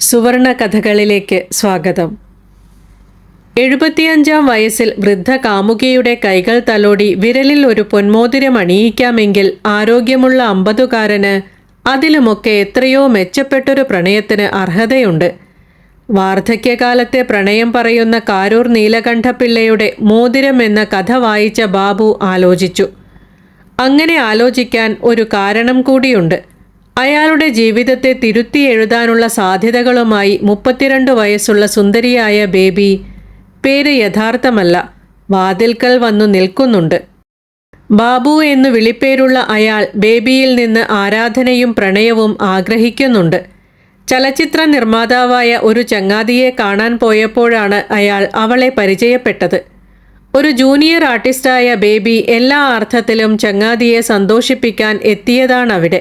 സുവർണ കഥകളിലേക്ക് സ്വാഗതം. എഴുപത്തിയഞ്ചാം വയസ്സിൽ വൃദ്ധ കാമുകിയുടെ കൈകൾ തലോടി വിരലിൽ ഒരു പൊന്മോതിരം അണിയിക്കാമെങ്കിൽ ആരോഗ്യമുള്ള അമ്പതുകാരന് അതിലുമൊക്കെ എത്രയോ മെച്ചപ്പെട്ടൊരു പ്രണയത്തിന് അർഹതയുണ്ട്. വാർദ്ധക്യകാലത്തെ പ്രണയം പറയുന്ന കാരൂർ നീലകണ്ഠപിള്ളയുടെ മോതിരം എന്ന കഥ വായിച്ച ബാബു ആലോചിച്ചു. അങ്ങനെ ആലോചിക്കാൻ ഒരു കാരണം കൂടിയുണ്ട്. അയാളുടെ ജീവിതത്തെ തിരുത്തി എഴുതാനുള്ള സാധ്യതകളുമായി മുപ്പത്തിരണ്ട് വയസ്സുള്ള സുന്ദരിയായ ബേബി പേര് യഥാർത്ഥമല്ല വാതിൽക്കൽ വന്നു നിൽക്കുന്നുണ്ട്. ബാബു എന്ന് വിളിപ്പേരുള്ള അയാൾ ബേബിയിൽ നിന്ന് ആരാധനയും പ്രണയവും ആഗ്രഹിക്കുന്നുണ്ട്. ചലച്ചിത്ര നിർമ്മാതാവായ ഒരു ചങ്ങാതിയെ കാണാൻ പോയപ്പോഴാണ് അയാൾ അവളെ പരിചയപ്പെട്ടത്. ഒരു ജൂനിയർ ആർട്ടിസ്റ്റായ ബേബി എല്ലാ അർത്ഥത്തിലും ചങ്ങാതിയെ സന്തോഷിപ്പിക്കാൻ എത്തിയതാണവിടെ.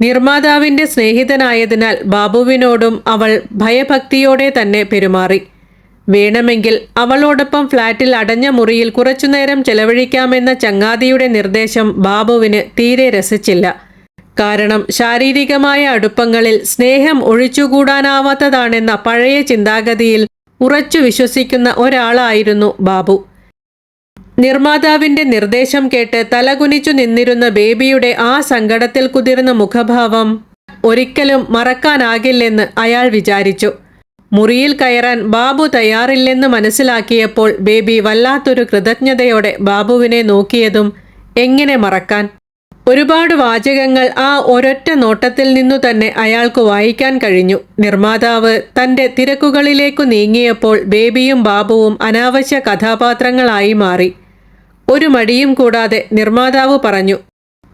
നിർമ്മാതാവിന്റെ സ്നേഹിതനായതിനാൽ ബാബുവിനോടും അവൾ ഭയഭക്തിയോടെ തന്നെ പെരുമാറി. വേണമെങ്കിൽ അവളോടൊപ്പം ഫ്ളാറ്റിൽ അടഞ്ഞ മുറിയിൽ കുറച്ചുനേരം ചെലവഴിക്കാമെന്ന ചങ്ങാതിയുടെ നിർദ്ദേശം ബാബുവിന് തീരെ രസിച്ചില്ല. കാരണം ശാരീരികമായ അടുപ്പങ്ങളിൽ സ്നേഹം ഒഴിച്ചുകൂടാനാവാത്തതാണെന്ന പഴയ ചിന്താഗതിയിൽ ഉറച്ചു വിശ്വസിക്കുന്ന ഒരാളായിരുന്നു ബാബു. നിർമ്മാതാവിന്റെ നിർദ്ദേശം കേട്ട് തലകുനിച്ചു നിന്നിരുന്ന ബേബിയുടെ ആ സങ്കടത്തിൽ കുതിർന്ന മുഖഭാവം ഒരിക്കലും മറക്കാനാകില്ലെന്ന് അയാൾ വിചാരിച്ചു. മുറിയിൽ കയറാൻ ബാബു തയ്യാറില്ലെന്ന് മനസ്സിലാക്കിയപ്പോൾ ബേബി വല്ലാത്തൊരു കൃതജ്ഞതയോടെ ബാബുവിനെ നോക്കിയതും എങ്ങനെ മറക്കാൻ? ഒരുപാട് വാചകങ്ങൾ ആ ഒരൊറ്റ നോട്ടത്തിൽ നിന്നു തന്നെ അയാൾക്ക് വായിക്കാൻ കഴിഞ്ഞു. നിർമ്മാതാവ് തന്റെ തിരക്കുകളിലേക്കു നീങ്ങിയപ്പോൾ ബേബിയും ബാബുവും അനാവശ്യ കഥാപാത്രങ്ങളായി മാറി. ഒരു മടിയും കൂടാതെ നിർമ്മാതാവ് പറഞ്ഞു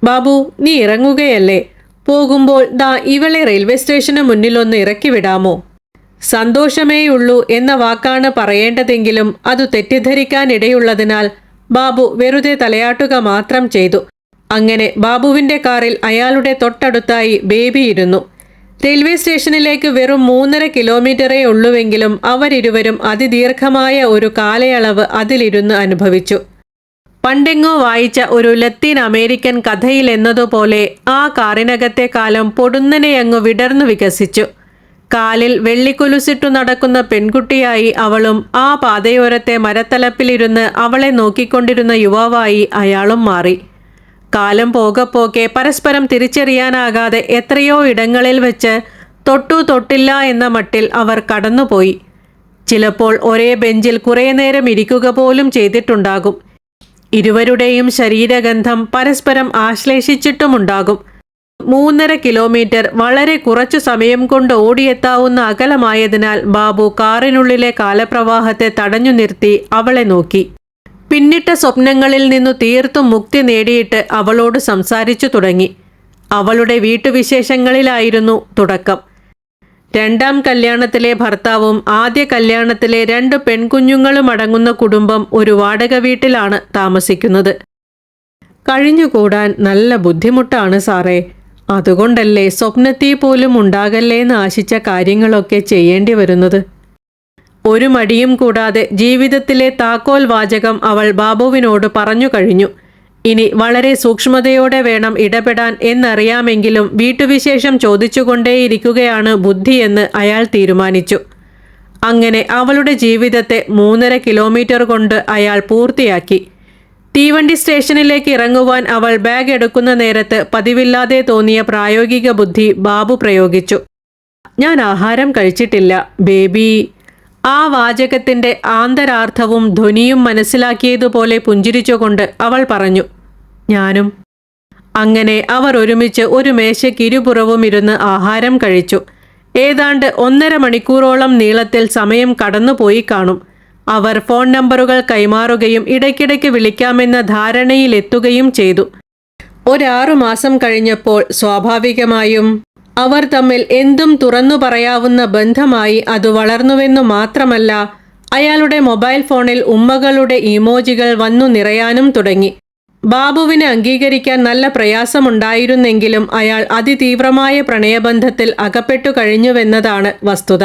ബാബു നീ ഇറങ്ങുകയല്ലേ? പോകുമ്പോൾ ദാ ഇവളെ റെയിൽവേ സ്റ്റേഷന് മുന്നിലൊന്ന് ഇറക്കി വിടാമോ? സന്തോഷമേയുള്ളൂ എന്ന വാക്കാണ് പറയേണ്ടതെങ്കിലും അത് തെറ്റിദ്ധരിക്കാനിടയുള്ളതിനാൽ ബാബു വെറുതെ തലയാട്ടുക മാത്രം ചെയ്തു. അങ്ങനെ ബാബുവിന്റെ കാറിൽ അയാളുടെ തൊട്ടടുത്തായി ബേബി ഇരുന്നു. റെയിൽവേ സ്റ്റേഷനിലേക്ക് വെറും മൂന്നര കിലോമീറ്ററേ ഉള്ളുവെങ്കിലും അവരിരുവരും അതിദീർഘമായ ഒരു കാലയളവ് അതിലിരുന്ന് അനുഭവിച്ചു. പണ്ടെങ്ങോ വായിച്ച ഒരു ലത്തീൻ അമേരിക്കൻ കഥയിൽ എന്നതുപോലെ ആ കാറിനകത്തെ കാലം പൊടുന്നനെയങ്ങു വിടർന്നു വികസിച്ചു. കാലിൽ വെള്ളിക്കുലുസിട്ടു നടക്കുന്ന പെൺകുട്ടിയായി അവളും ആ പാതയോരത്തെ മരത്തലപ്പിലിരുന്ന് അവളെ നോക്കിക്കൊണ്ടിരുന്ന യുവാവായി അയാളും മാറി. കാലം പോകപ്പോക്കെ പോകെ പരസ്പരം തിരിച്ചറിയാനാകാതെ എത്രയോ ഇടങ്ങളിൽ വെച്ച് തൊട്ടു തൊട്ടില്ല എന്ന മട്ടിൽ അവർ കടന്നുപോയി. ചിലപ്പോൾ ഒരേ ബെഞ്ചിൽ കുറേ നേരം ഇരിക്കുക പോലും ചെയ്തിട്ടുണ്ടാകും. ഇരുവരുടെയും ശരീരഗന്ധം പരസ്പരം ആശ്ലേഷിച്ചിട്ടുമുണ്ടാകും. മൂന്നര കിലോമീറ്റർ വളരെ കുറച്ചു സമയം കൊണ്ട് ഓടിയെത്താവുന്ന അകലമായതിനാൽ ബാബു കാറിനുള്ളിലെ കാലപ്രവാഹത്തെ തടഞ്ഞു നിർത്തി അവളെ നോക്കി. പിന്നിട്ട സ്വപ്നങ്ങളിൽ നിന്നു തീർത്തും മുക്തി നേടിയിട്ട് അവളോട് സംസാരിച്ചു തുടങ്ങി. അവളുടെ വീട്ടുവിശേഷങ്ങളിലായിരുന്നു തുടക്കം. രണ്ടാം കല്യാണത്തിലെ ഭർത്താവും ആദ്യ കല്യാണത്തിലെ രണ്ട് പെൺകുഞ്ഞുങ്ങളും അടങ്ങുന്ന കുടുംബം ഒരു വാടക വീട്ടിലാണ് താമസിക്കുന്നത്. കഴിഞ്ഞുകൂടാൻ നല്ല ബുദ്ധിമുട്ടാണ് സാറേ. അതുകൊണ്ടല്ലേ സ്വപ്നത്തിൽ പോലും ഉണ്ടാകല്ലേന്ന് ആശിച്ച കാര്യങ്ങളൊക്കെ ചെയ്യേണ്ടി വരുന്നത്. ഒരു മടിയും കൂടാതെ ജീവിതത്തിലെ താക്കോൽ വാചകം അവൾ ബാബുവിനോട് പറഞ്ഞു കഴിഞ്ഞു. ഇനി വളരെ സൂക്ഷ്മതയോടെ വേണം ഇടപെടാൻ എന്നറിയാമെങ്കിലും വീട്ടുവിശേഷം ചോദിച്ചുകൊണ്ടേയിരിക്കുകയാണ് ബുദ്ധിയെന്ന് അയാൾ തീരുമാനിച്ചു. അങ്ങനെ അവളുടെ ജീവിതത്തെ മൂന്നര കിലോമീറ്റർ കൊണ്ട് അയാൾ പൂർത്തിയാക്കി. തീവണ്ടി സ്റ്റേഷനിലേക്ക് ഇറങ്ങുവാൻ അവൾ ബാഗ് എടുക്കുന്ന നേരത്ത് പതിവില്ലാതെ തോന്നിയ പ്രായോഗിക ബുദ്ധി ബാബു പ്രയോഗിച്ചു. ഞാൻ ആഹാരം കഴിച്ചിട്ടില്ല ബേബി. ആ വാചകത്തിന്റെ ആന്തരാർത്ഥവും ധ്വനിയും മനസ്സിലാക്കിയതുപോലെ പുഞ്ചിരിച്ചുകൊണ്ട് അവൾ പറഞ്ഞു. ഞാനും. അങ്ങനെ അവർ ഒരുമിച്ച് ഒരു മേശയ്ക്ക് ഇരുപുറവും ഇരുന്ന് ആഹാരം കഴിച്ചു. ഏതാണ്ട് ഒന്നര മണിക്കൂറോളം നീളത്തിൽ സമയം കടന്നുപോയി കാണും. അവർ ഫോൺ നമ്പറുകൾ കൈമാറുകയും ഇടയ്ക്കിടയ്ക്ക് വിളിക്കാമെന്ന ധാരണയിലെത്തുകയും ചെയ്തു. ഒരാറു മാസം കഴിഞ്ഞപ്പോൾ സ്വാഭാവികമായും അവർ തമ്മിൽ എന്തും തുറന്നു പറയാവുന്ന ബന്ധമായി അത് വളർന്നുവെന്നു മാത്രമല്ല അയാളുടെ മൊബൈൽ ഫോണിൽ ഉമ്മകളുടെ ഇമോജികൾ വന്നു നിറയാനും തുടങ്ങി. ബാബുവിന് അംഗീകരിക്കാൻ നല്ല പ്രയാസമുണ്ടായിരുന്നെങ്കിലും അയാൾ അതിതീവ്രമായ പ്രണയബന്ധത്തിൽ അകപ്പെട്ടു കഴിഞ്ഞുവെന്നതാണ് വസ്തുത.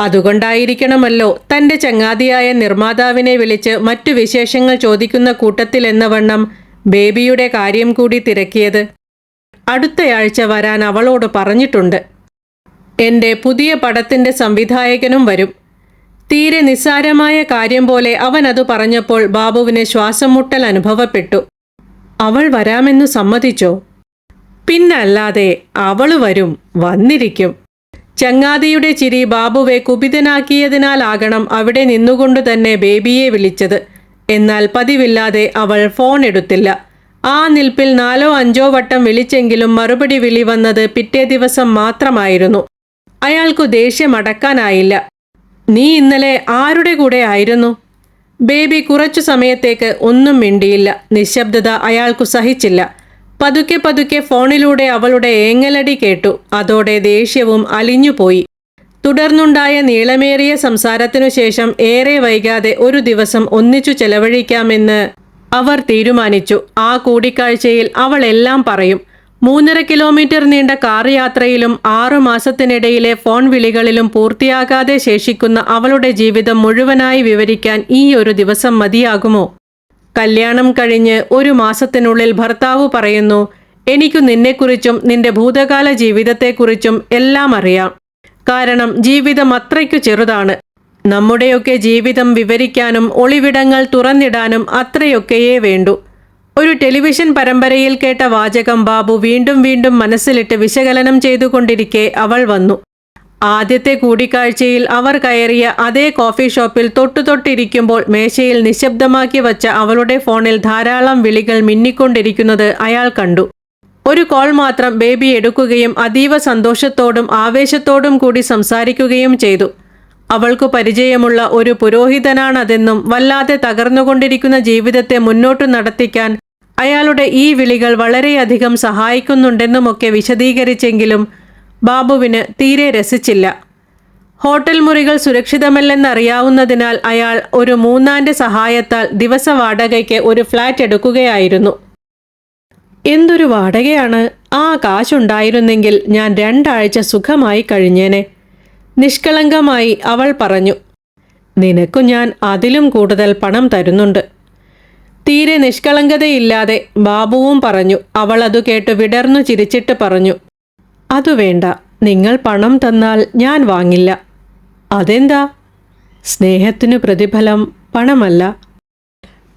അതുകൊണ്ടായിരിക്കണമല്ലോ തന്റെ ചങ്ങാതിയായ നിർമ്മാതാവിനെ വിളിച്ച് മറ്റു വിശേഷങ്ങൾ ചോദിക്കുന്ന കൂട്ടത്തിൽ എന്ന വണ്ണം ബേബിയുടെ കാര്യം കൂടി തിരക്കിയത്. അടുത്തയാഴ്ച വരാൻ അവളോട് പറഞ്ഞിട്ടുണ്ട്. എന്റെ പുതിയ പടത്തിന്റെ സംവിധായകനും വരും. തീരെ നിസ്സാരമായ കാര്യം പോലെ അവൻ അത് പറഞ്ഞപ്പോൾ ബാബുവിന് ശ്വാസം മുട്ടൽ അനുഭവപ്പെട്ടു. അവൾ വരാമെന്ന് സമ്മതിച്ചോ? പിന്നല്ലാതെ അവൾ വരും വന്നിരിക്കും. ചങ്ങാതിയുടെ ചിരി ബാബുവെ കുപിതനാക്കിയതിനാലാകണം അവിടെ നിന്നുകൊണ്ട് തന്നെ ബേബിയെ വിളിച്ചത്. എന്നാൽ പതിവില്ലാതെ അവൾ ഫോൺ എടുത്തില്ല. ആ നിൽപ്പിൽ നാലോ അഞ്ചോ വട്ടം വിളിച്ചെങ്കിലും മറുപടി വിളി വന്നത് പിറ്റേ ദിവസം മാത്രമായിരുന്നു. അയാൾക്കു ദേഷ്യം അടക്കാനായില്ല. നീ ഇന്നലെ ആരുടെ കൂടെ ആയിരുന്നു? ബേബി കുറച്ചു സമയത്തേക്ക് ഒന്നും മിണ്ടിയില്ല. നിശബ്ദത അയാൾക്കു സഹിച്ചില്ല. പതുക്കെ പതുക്കെ ഫോണിലൂടെ അവളുടെ ഏങ്ങലടി കേട്ടു. അതോടെ ദേഷ്യവും അലിഞ്ഞുപോയി തുടർന്നുണ്ടായ നീളമേറിയ സംസാരത്തിനു ശേഷം ഏറെ വൈകാതെ ഒരു ദിവസം ഒന്നിച്ചു ചെലവഴിക്കാമെന്ന് അവർ തീരുമാനിച്ചു. ആ കൂടിക്കാഴ്ചയിൽ അവൾ എല്ലാം പറയും. മൂന്നര കിലോമീറ്റർ നീണ്ട കാർ യാത്രയിലും ആറു മാസത്തിനിടയിലെ ഫോൺ വിളികളിലും പൂർത്തിയാകാതെ ശേഷിക്കുന്ന അവളുടെ ജീവിതം മുഴുവനായി വിവരിക്കാൻ ഈ ഒരു ദിവസം മതിയാകുമോ? കല്യാണം കഴിഞ്ഞ് ഒരു മാസത്തിനുള്ളിൽ ഭർത്താവ് പറയുന്നു എനിക്കു നിന്നെക്കുറിച്ചും നിന്റെ ഭൂതകാല ജീവിതത്തെക്കുറിച്ചും എല്ലാം അറിയാം. കാരണം ജീവിതം അത്രയ്ക്കു ചെറുതാണ്. നമ്മുടെയൊക്കെ ജീവിതം വിവരിക്കാനും ഒളിവിടങ്ങൾ തുറന്നിടാനും അത്രയൊക്കെയേ വേണ്ടൂ. ഒരു ടെലിവിഷൻ പരമ്പരയിൽ കേട്ട വാചകം ബാബു വീണ്ടും വീണ്ടും മനസ്സിലിട്ട് വിശകലനം ചെയ്തുകൊണ്ടിരിക്കെ അവൾ വന്നു. ആദ്യത്തെ കൂടിക്കാഴ്ചയിൽ അവർ കയറിയ അതേ കോഫി ഷോപ്പിൽ തൊട്ടു തൊട്ടിരിക്കുമ്പോൾ മേശയിൽ നിശബ്ദമാക്കി വച്ച അവളുടെ ഫോണിൽ ധാരാളം വിളികൾ മിന്നിക്കൊണ്ടിരിക്കുന്നത് അയാൾ കണ്ടു. ഒരു കോൾ മാത്രം ബേബി എടുക്കുകയും അതീവ സന്തോഷത്തോടും ആവേശത്തോടും കൂടി സംസാരിക്കുകയും ചെയ്തു. അവൾക്ക് പരിചയമുള്ള ഒരു പുരോഹിതനാണതെന്നും വല്ലാതെ തകർന്നുകൊണ്ടിരിക്കുന്ന ജീവിതത്തെ മുന്നോട്ടു നടത്തിക്കാൻ അയാളുടെ ഈ വിളികൾ വളരെയധികം സഹായിക്കുന്നുണ്ടെന്നുമൊക്കെ വിശദീകരിച്ചെങ്കിലും ബാബുവിന് തീരെ രസിച്ചില്ല. ഹോട്ടൽ മുറികൾ സുരക്ഷിതമല്ലെന്നറിയാവുന്നതിനാൽ അയാൾ ഒരു മൂന്നാന്റെ സഹായത്താൽ ദിവസ വാടകയ്ക്ക് ഒരു ഫ്ലാറ്റ് എടുക്കുകയായിരുന്നു. എന്തൊരു വാടകയാണ്? ആ കാശുണ്ടായിരുന്നെങ്കിൽ ഞാൻ രണ്ടാഴ്ച സുഖമായി കഴിഞ്ഞേനെ. നിഷ്കളങ്കമായി അവൾ പറഞ്ഞു നിനക്കു ഞാൻ അതിലും കൂടുതൽ പണം തരുന്നുണ്ട്. തീരെ നിഷ്കളങ്കതയില്ലാതെ ബാബുവും പറഞ്ഞു അവൾ അതു കേട്ട് വിടർന്നു ചിരിച്ചിട്ട് പറഞ്ഞു അതു വേണ്ട നിങ്ങൾ പണം തന്നാൽ ഞാൻ വാങ്ങില്ല. അതെന്താ? സ്നേഹത്തിനു പ്രതിഫലം പണമല്ല.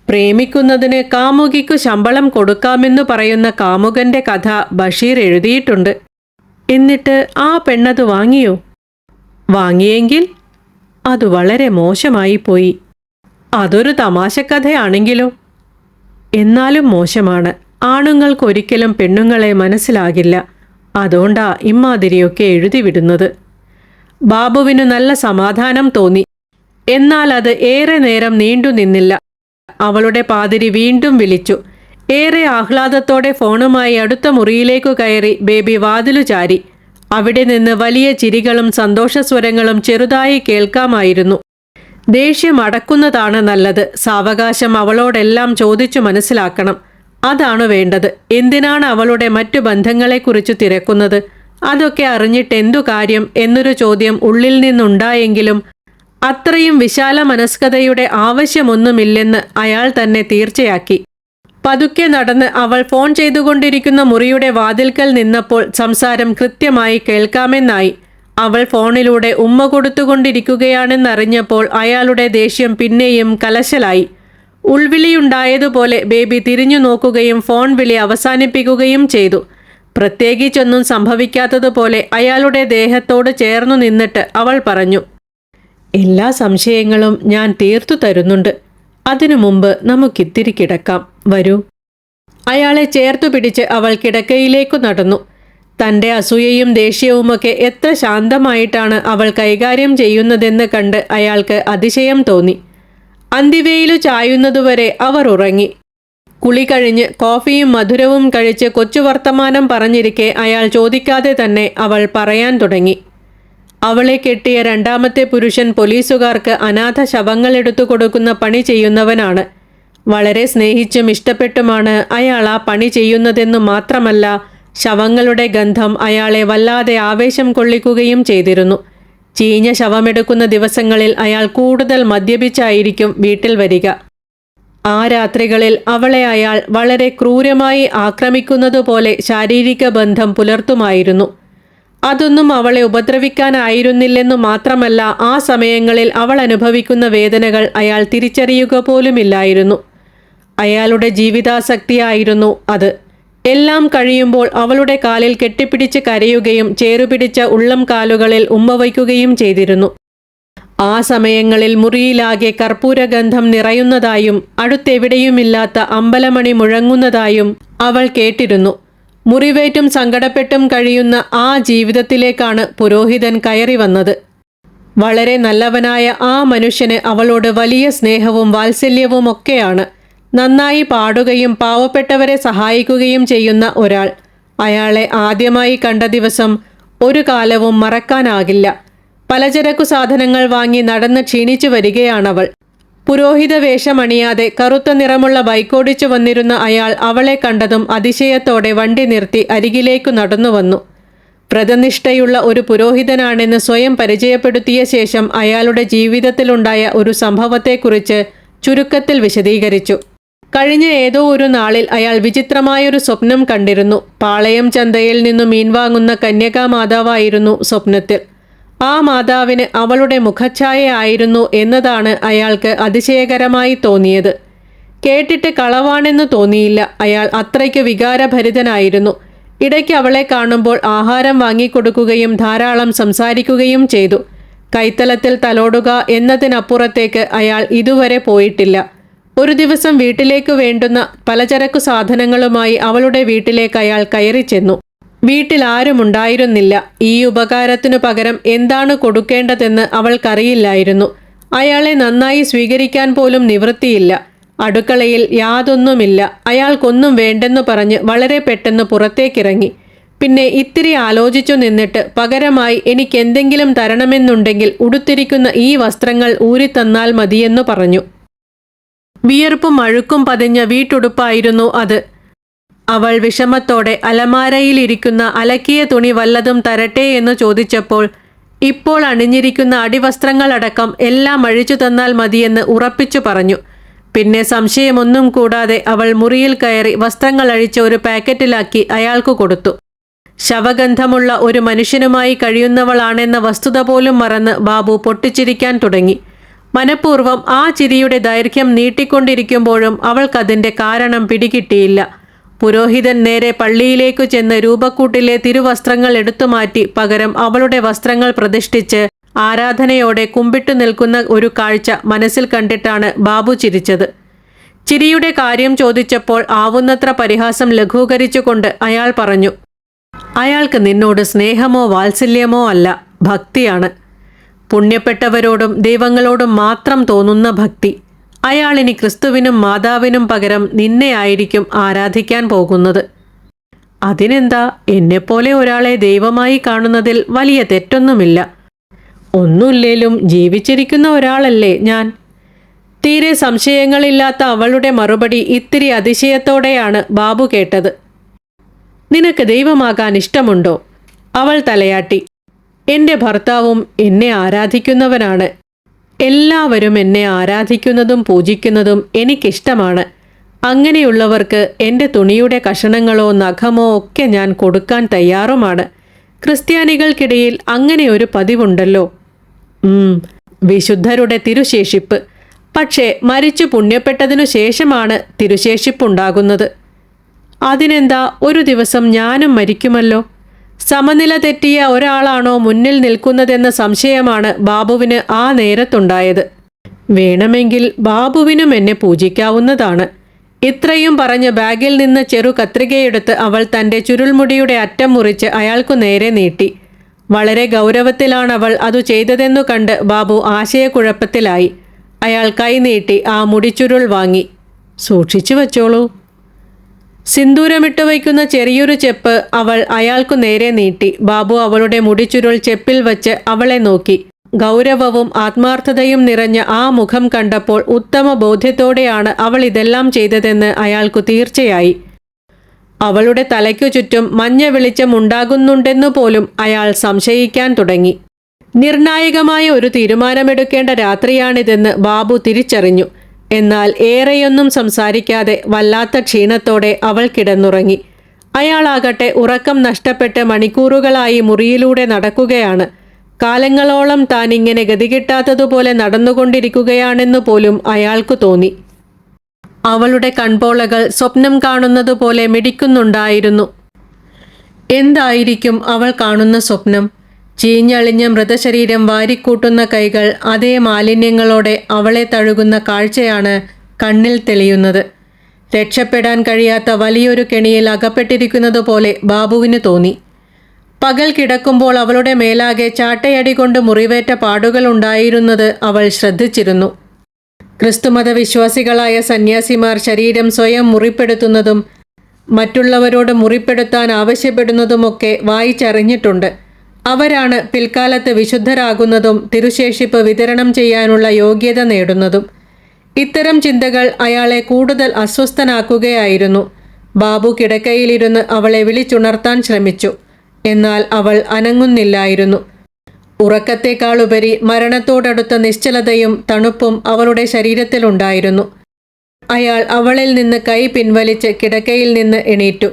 പ്രേമിക്കുന്നതിന് കാമുകിക്കു ശമ്പളം കൊടുക്കാമെന്നു പറയുന്ന കാമുകന്റെ കഥ ബഷീർ എഴുതിയിട്ടുണ്ട്. എന്നിട്ട് ആ പെണ്ണത് വാങ്ങിയോ? വാങ്ങിയെങ്കിൽ അത് വളരെ മോശമായി പോയി അതൊരു തമാശക്കഥയാണെങ്കിലോ? എന്നാലും മോശമാണ്. ആണുങ്ങൾക്കൊരിക്കലും പെണ്ണുങ്ങളെ മനസ്സിലാകില്ല. അതുകൊണ്ടാ ഇമ്മാതിരിയൊക്കെ എഴുതിവിടുന്നത്. ബാബുവിനു നല്ല സമാധാനം തോന്നി. എന്നാൽ അത് ഏറെ നേരം നീണ്ടു നിന്നില്ല. അവളുടെ പാതിരി വീണ്ടും വിളിച്ചു. ഏറെ ആഹ്ലാദത്തോടെ ഫോണുമായി അടുത്ത മുറിയിലേക്കു കയറി ബേബി വാതിലു ചാരി. അവിടെ നിന്ന് വലിയ ചിരികളും സന്തോഷസ്വരങ്ങളും ചെറുതായി കേൾക്കാമായിരുന്നു. ദേഷ്യം അടക്കുന്നതാണ് നല്ലത്. സാവകാശം അവളോടെല്ലാം ചോദിച്ചു മനസ്സിലാക്കണം. അതാണ് വേണ്ടത്. എന്തിനാണ് അവളുടെ മറ്റു ബന്ധങ്ങളെക്കുറിച്ച് തിരക്കുന്നത്? അതൊക്കെ അറിഞ്ഞിട്ട് എന്തു കാര്യം എന്നൊരു ചോദ്യം ഉള്ളിൽ നിന്നുണ്ടായെങ്കിലും അത്രയും വിശാല മനസ്കതയുടെ ആവശ്യമൊന്നുമില്ലെന്ന് അയാൾ തന്നെ തീർച്ചയാക്കി. പതുക്കെ നടന്ന് അവൾ ഫോൺ ചെയ്തുകൊണ്ടിരിക്കുന്ന മുറിയുടെ വാതിൽക്കൽ നിന്നപ്പോൾ സംസാരം കൃത്യമായി കേൾക്കാമെന്നായി. അവൾ ഫോണിലൂടെ ഉമ്മ കൊടുത്തുകൊണ്ടിരിക്കുകയാണെന്നറിഞ്ഞപ്പോൾ അയാളുടെ ദേഷ്യം പിന്നെയും കലശലായി. ഉൾവിളിയുണ്ടായതുപോലെ ബേബി തിരിഞ്ഞു നോക്കുകയും ഫോൺ വിളി അവസാനിപ്പിക്കുകയും ചെയ്തു. പ്രത്യേകിച്ചൊന്നും സംഭവിക്കാത്തതുപോലെ അയാളുടെ ദേഹത്തോട് ചേർന്നു നിന്നിട്ട് അവൾ പറഞ്ഞു എല്ലാ സംശയങ്ങളും ഞാൻ തീർത്തു തരുന്നുണ്ട്. അതിനു മുമ്പ് നമുക്കിത്തിരി കിടക്കാം. വരൂ. അയാളെ ചേർത്തു പിടിച്ച് അവൾ കിടക്കയിലേക്കു നടന്നു. തന്റെ അസൂയയും ദേഷ്യവുമൊക്കെ എത്ര ശാന്തമായിട്ടാണ് അവൾ കൈകാര്യം ചെയ്യുന്നതെന്ന് കണ്ട് അയാൾക്ക് അതിശയം തോന്നി. അന്തിവേയിലു ചായുന്നതുവരെ അവർ ഉറങ്ങി. കുളി കഴിഞ്ഞ് കോഫിയും മധുരവും കഴിച്ച് കൊച്ചു വർത്തമാനം പറഞ്ഞിരിക്കെ അയാൾ ചോദിക്കാതെ തന്നെ അവൾ പറയാൻ തുടങ്ങി. അവളെ കെട്ടിയ രണ്ടാമത്തെ പുരുഷൻ പോലീസുകാർക്ക് അനാഥ ശവങ്ങൾ എടുത്തു കൊടുക്കുന്ന പണി ചെയ്യുന്നവനാണ്. വളരെ സ്നേഹിച്ചും ഇഷ്ടപ്പെട്ടുമാണ് അയാൾ ആ പണി ചെയ്യുന്നതെന്നു മാത്രമല്ല ശവങ്ങളുടെ ഗന്ധം അയാളെ വല്ലാതെ ആവേശം കൊള്ളിക്കുകയും ചെയ്തിരുന്നു. ചീഞ്ഞ ശവമെടുക്കുന്ന ദിവസങ്ങളിൽ അയാൾ കൂടുതൽ മദ്യപിച്ചായിരിക്കും വീട്ടിൽ വരിക. ആ രാത്രികളിൽ അവളെ അയാൾ വളരെ ക്രൂരമായി ആക്രമിക്കുന്നതുപോലെ ശാരീരിക ബന്ധം പുലർത്തുമായിരുന്നു. അതൊന്നും അവളെ ഉപദ്രവിക്കാനായിരുന്നില്ലെന്നു മാത്രമല്ല ആ സമയങ്ങളിൽ അവൾ അനുഭവിക്കുന്ന വേദനകൾ അയാൾ തിരിച്ചറിയുക പോലുമില്ലായിരുന്നു. അയാളുടെ ജീവിതാസക്തിയായിരുന്നു അത്. എല്ലാം കഴിയുമ്പോൾ അവളുടെ കാലിൽ കെട്ടിപ്പിടിച്ച് കരയുകയും ചേറുപിടിച്ച ഉള്ളം കാലുകളിൽ ഉമ്മ വയ്ക്കുകയും ചെയ്തിരുന്നു. ആ സമയങ്ങളിൽ മുറിയിലാകെ കർപ്പൂരഗന്ധം നിറയുന്നതായും അടുത്തെവിടെയുമില്ലാത്ത അമ്പലമണി മുഴങ്ങുന്നതായും അവൾ കേട്ടിരുന്നു. മുറിവേറ്റും സങ്കടപ്പെട്ടും കഴിയുന്ന ആ ജീവിതത്തിലേക്കാണ് പുരോഹിതൻ കയറി വന്നത്. വളരെ നല്ലവനായ ആ മനുഷ്യന് അവളോട് വലിയ സ്നേഹവും വാത്സല്യവും ഒക്കെയാണ് നന്നായി പാടുകയും പാവപ്പെട്ടവരെ സഹായിക്കുകയും ചെയ്യുന്ന ഒരാൾ. അയാളെ ആദ്യമായി കണ്ട ദിവസം ഒരു കാലവും മറക്കാനാകില്ല. പലചരക്കു സാധനങ്ങൾ വാങ്ങി നടന്ന് ക്ഷീണിച്ചു വരികയാണവൾ. പുരോഹിത വേഷമണിയാതെ കറുത്ത നിറമുള്ള ബൈക്കോടിച്ചു വന്നിരുന്ന അയാൾ അവളെ കണ്ടതും അതിശയത്തോടെ വണ്ടി നിർത്തി അരികിലേക്കു നടന്നു വന്നു. വ്രതനിഷ്ഠയുള്ള ഒരു പുരോഹിതനാണെന്ന് സ്വയം പരിചയപ്പെടുത്തിയ ശേഷം അയാളുടെ ജീവിതത്തിലുണ്ടായ ഒരു സംഭവത്തെക്കുറിച്ച് ചുരുക്കത്തിൽ വിശദീകരിച്ചു. കഴിഞ്ഞ ഏതോ ഒരു നാളിൽ അയാൾ വിചിത്രമായൊരു സ്വപ്നം കണ്ടിരുന്നു. പാളയം ചന്തയിൽ നിന്നു മീൻ വാങ്ങുന്ന കന്യകാ മാതാവായിരുന്നു സ്വപ്നത്തിൽ. ആ മാതാവിന് അവളുടെ മുഖഛായ ആയിരുന്നു എന്നതാണ് അയാൾക്ക് അതിശയകരമായി തോന്നിയത്. കേട്ടിട്ട് കളവാണെന്ന് തോന്നിയില്ല. അയാൾ അത്രയ്ക്ക് വികാരഭരിതനായിരുന്നു. ഇടയ്ക്ക് അവളെ കാണുമ്പോൾ ആഹാരം വാങ്ങിക്കൊടുക്കുകയും ധാരാളം സംസാരിക്കുകയും ചെയ്തു. കൈത്തലത്തിൽ തലോടുക എന്നതിനപ്പുറത്തേക്ക് അയാൾ ഇതുവരെ പോയിട്ടില്ല. ഒരു ദിവസം വീട്ടിലേക്ക് വേണ്ടുന്ന പലചരക്കു സാധനങ്ങളുമായി അവളുടെ വീട്ടിലേക്ക് അയാൾ കയറി ചെന്നു. വീട്ടിൽ ആരുമുണ്ടായിരുന്നില്ല ഈ ഉപകാരത്തിനു പകരം എന്താണ് കൊടുക്കേണ്ടതെന്ന് അവൾക്കറിയില്ലായിരുന്നു. അയാളെ നന്നായി സ്വീകരിക്കാൻ പോലും നിവൃത്തിയില്ല. അടുക്കളയിൽ യാതൊന്നുമില്ല. അയാൾക്കൊന്നും വേണ്ടെന്ന് പറഞ്ഞ് വളരെ പെട്ടെന്ന് പുറത്തേക്കിറങ്ങി. പിന്നെ ഇത്തിരി ആലോചിച്ചു നിന്നിട്ട് പകരമായി എനിക്കെന്തെങ്കിലും തരണമെന്നുണ്ടെങ്കിൽ ഉടുത്തിരിക്കുന്ന ഈ വസ്ത്രങ്ങൾ ഊരിത്തന്നാൽ മതിയെന്നു പറഞ്ഞു. വിയർപ്പും അഴുക്കും പതിഞ്ഞ വീട്ടുടുപ്പായിരുന്നു അത്. അവൾ വിഷമത്തോടെ അലമാരയിലിരിക്കുന്ന അലക്കിയ തുണി വല്ലതും തരട്ടെ എന്ന് ചോദിച്ചപ്പോൾ ഇപ്പോൾ അണിഞ്ഞിരിക്കുന്ന അടിവസ്ത്രങ്ങളടക്കം എല്ലാം അഴിച്ചു തന്നാൽ മതിയെന്ന് ഉറപ്പിച്ചു പറഞ്ഞു. പിന്നെ സംശയമൊന്നും കൂടാതെ അവൾ മുറിയിൽ കയറി വസ്ത്രങ്ങൾ അഴിച്ച് ഒരു പാക്കറ്റിലാക്കി അയാൾക്ക് കൊടുത്തു. ശവഗന്ധമുള്ള ഒരു മനുഷ്യനുമായി കഴിയുന്നവളാണെന്ന വസ്തുത പോലും മറന്ന് ബാബു പൊട്ടിച്ചിരിക്കാൻ തുടങ്ങി. മനഃപൂർവം ആ ചിരിയുടെ ദൈർഘ്യം നീട്ടിക്കൊണ്ടിരിക്കുമ്പോഴും അവൾക്കതിന്റെ കാരണം പിടികിട്ടിയില്ല. പുരോഹിതൻ നേരെ പള്ളിയിലേക്കു ചെന്ന് രൂപക്കൂട്ടിലെ തിരുവസ്ത്രങ്ങൾ എടുത്തുമാറ്റി പകരം അവളുടെ വസ്ത്രങ്ങൾ പ്രതിഷ്ഠിച്ച് ആരാധനയോടെ കുമ്പിട്ടു നിൽക്കുന്ന ഒരു കാഴ്ച മനസ്സിൽ കണ്ടിട്ടാണ് ബാബു ചിരിച്ചത്. ചിരിയുടെ കാര്യം ചോദിച്ചപ്പോൾ ആവുന്നത്ര പരിഹാസം ലഘൂകരിച്ചുകൊണ്ട് അയാൾ പറഞ്ഞു അയാൾക്ക് നിന്നോട് സ്നേഹമോ വാത്സല്യമോ അല്ല ഭക്തിയാണ്. പുണ്യപ്പെട്ടവരോടും ദൈവങ്ങളോടും മാത്രം തോന്നുന്ന ഭക്തി. അയാളിനി ക്രിസ്തുവിനും മാതാവിനും പകരം നിന്നെയായിരിക്കും ആരാധിക്കാൻ പോകുന്നത്. അതിനെന്താ എന്നെപ്പോലെ ഒരാളെ ദൈവമായി കാണുന്നതിൽ വലിയ തെറ്റൊന്നുമില്ല. ഒന്നുമില്ലേലും ജീവിച്ചിരിക്കുന്ന ഒരാളല്ലേ ഞാൻ. തീരെ സംശയങ്ങളില്ലാത്ത അവളുടെ മറുപടി ഇത്തിരി അതിശയത്തോടെയാണ് ബാബു കേട്ടത്. നിനക്ക് ദൈവമാകാൻ ഇഷ്ടമുണ്ടോ? അവൾ തലയാട്ടി. എന്റെ ഭർത്താവും എന്നെ ആരാധിക്കുന്നവനാണ്. എല്ലാവരും എന്നെ ആരാധിക്കുന്നതും പൂജിക്കുന്നതും എനിക്കിഷ്ടമാണ്. അങ്ങനെയുള്ളവർക്ക് എന്റെ തുണിയുടെ കഷണങ്ങളോ നഖമോ ഒക്കെ ഞാൻ കൊടുക്കാൻ തയ്യാറുമാണ്. ക്രിസ്ത്യാനികൾക്കിടയിൽ അങ്ങനെ ഒരു പതിവുണ്ടല്ലോ. വിശുദ്ധരുടെ തിരുശേഷിപ്പ്. പക്ഷേ മരിച്ചു പുണ്യപ്പെട്ടതിനു ശേഷമാണ് തിരുശേഷിപ്പുണ്ടാകുന്നത്. അതിനെന്താ ഒരു ദിവസം ഞാനും മരിക്കുമല്ലോ? സമനില തെറ്റിയ ഒരാളാണോ മുന്നിൽ നിൽക്കുന്നതെന്ന സംശയമാണ് ബാബുവിന് ആ നേരത്തുണ്ടായത്. വേണമെങ്കിൽ ബാബുവിനും എന്നെ പൂജിക്കാവുന്നതാണ്. ഇത്രയും പറഞ്ഞ് ബാഗിൽ നിന്ന് ചെറു കത്രികയെടുത്ത് അവൾ തന്റെ ചുരുൾമുടിയുടെ അറ്റം മുറിച്ച് അയാൾക്കു നേരെ നീട്ടി. വളരെ ഗൗരവത്തിലാണ് അവൾ അതു ചെയ്തതെന്നു കണ്ട് ബാബു ആശയക്കുഴപ്പത്തിലായി. അയാൾ കൈ നീട്ടി ആ മുടിച്ചുരുൾ വാങ്ങി. സൂക്ഷിച്ചു വച്ചോളൂ. സിന്ദൂരമിട്ട് വയ്ക്കുന്ന ചെറിയൊരു ചെപ്പ് അവൾ അയാൾക്കു നേരെ നീട്ടി. ബാബു അവളുടെ മുടിച്ചുരുൾ ചെപ്പിൽ വച്ച് അവളെ നോക്കി. ഗൗരവവും ആത്മാർത്ഥതയും നിറഞ്ഞ ആ മുഖം കണ്ടപ്പോൾ ഉത്തമ ബോധ്യത്തോടെയാണ് അവൾ ഇതെല്ലാം ചെയ്തതെന്ന് അയാൾക്കു തീർച്ചയായി. അവളുടെ തലയ്ക്കു ചുറ്റും മഞ്ഞ വെളിച്ചം ഉണ്ടാകുന്നുണ്ടെന്നു പോലും അയാൾ സംശയിക്കാൻ തുടങ്ങി. നിർണായകമായ ഒരു തീരുമാനമെടുക്കേണ്ട രാത്രിയാണിതെന്ന് ബാബു തിരിച്ചറിഞ്ഞു. എന്നാൽ ഏറെയൊന്നും സംസാരിക്കാതെ വല്ലാത്ത ക്ഷീണത്തോടെ അവൾ കിടന്നുറങ്ങി. അയാളാകട്ടെ ഉറക്കം നഷ്ടപ്പെട്ട് മണിക്കൂറുകളായി മുറിയിലൂടെ നടക്കുകയാണ്. കാലങ്ങളോളം താൻ ഇങ്ങനെ ഗതികിട്ടാത്തതുപോലെ നടന്നുകൊണ്ടിരിക്കുകയാണെന്ന് പോലും അയാൾക്ക് തോന്നി. അവളുടെ കൺപോളകൾ സ്വപ്നം കാണുന്നതുപോലെ മിടിക്കുന്നുണ്ടായിരുന്നു. എന്തായിരിക്കും അവൾ കാണുന്ന സ്വപ്നം? ചീഞ്ഞളിഞ്ഞ മൃതശരീരം വാരിക്കൂട്ടുന്ന കൈകൾ അതേ മാലിന്യങ്ങളോടെ അവളെ തഴുകുന്ന കാഴ്ചയാണ് കണ്ണിൽ തെളിയുന്നത്. രക്ഷപ്പെടാൻ കഴിയാത്ത വലിയൊരു കെണിയിൽ അകപ്പെട്ടിരിക്കുന്നത് പോലെ ബാബുവിന് തോന്നി. പകൽ കിടക്കുമ്പോൾ അവളുടെ മേലാകെ ചാട്ടയടി കൊണ്ട് മുറിവേറ്റ പാടുകൾ ഉണ്ടായിരുന്നത് അവൾ ശ്രദ്ധിച്ചിരുന്നു. ക്രിസ്തുമത വിശ്വാസികളായ സന്യാസിമാർ ശരീരം സ്വയം മുറിപ്പെടുത്തുന്നതും മറ്റുള്ളവരോട് മുറിപ്പെടുത്താൻ ആവശ്യപ്പെടുന്നതുമൊക്കെ വായിച്ചറിഞ്ഞിട്ടുണ്ട്. അവരാണ് പിൽക്കാലത്ത് വിശുദ്ധരാകുന്നതും തിരുശേഷിപ്പ് വിതരണം ചെയ്യാനുള്ള യോഗ്യത നേടുന്നതും. ഇത്തരം ചിന്തകൾ അയാളെ കൂടുതൽ അസ്വസ്ഥനാക്കുകയായിരുന്നു. ബാബു കിടക്കയിലിരുന്ന് അവളെ വിളിച്ചുണർത്താൻ ശ്രമിച്ചു. എന്നാൽ അവൾ അനങ്ങുന്നില്ലായിരുന്നു. ഉറക്കത്തെക്കാളുപരി മരണത്തോടടുത്ത നിശ്ചലതയും തണുപ്പും അവളുടെ ശരീരത്തിലുണ്ടായിരുന്നു അയാൾ അവളിൽ നിന്ന് കൈ പിൻവലിച്ച് കിടക്കയിൽ നിന്ന് എണീറ്റു.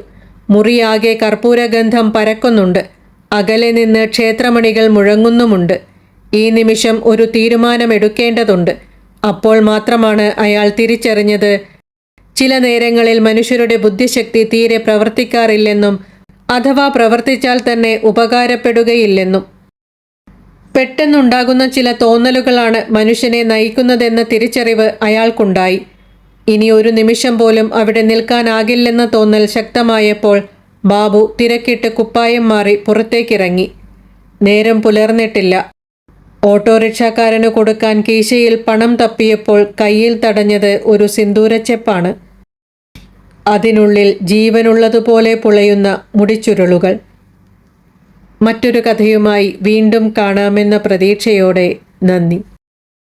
മുറിയാകെ കർപ്പൂരഗന്ധം പരക്കുന്നുണ്ട്. അകലെ നിന്ന് ക്ഷേത്രമണികൾ മുഴങ്ങുന്നുമുണ്ട്. ഈ നിമിഷം ഒരു തീരുമാനമെടുക്കേണ്ടതുണ്ട്. അപ്പോൾ മാത്രമാണ് അയാൾ തിരിച്ചറിഞ്ഞത്. ചില നേരങ്ങളിൽ മനുഷ്യരുടെ ബുദ്ധിശക്തി തീരെ പ്രവർത്തിക്കാറില്ലെന്നും അഥവാ പ്രവർത്തിച്ചാൽ തന്നെ ഉപകാരപ്പെടുകയില്ലെന്നും. പെട്ടെന്നുണ്ടാകുന്ന ചില തോന്നലുകളാണ് മനുഷ്യനെ നയിക്കുന്നതെന്ന തിരിച്ചറിവ് അയാൾക്കുണ്ടായി. ഇനി ഒരു നിമിഷം പോലും അവിടെ നിൽക്കാനാകില്ലെന്ന തോന്നൽ ശക്തമായപ്പോൾ ബാബു തിരക്കിട്ട് കുപ്പായം മാറി പുറത്തേക്കിറങ്ങി. നേരം പുലർന്നിട്ടില്ല. ഓട്ടോറിക്ഷക്കാരന് കൊടുക്കാൻ കീശയിൽ പണം തപ്പിയപ്പോൾ കയ്യിൽ തടഞ്ഞത് ഒരു സിന്ദൂരച്ചെപ്പാണ് അതിനുള്ളിൽ ജീവനുള്ളതുപോലെ പുളയുന്ന മുടിച്ചുരുളുകൾ. മറ്റൊരു കഥയുമായി വീണ്ടും കാണാമെന്ന പ്രതീക്ഷയോടെ നന്ദി.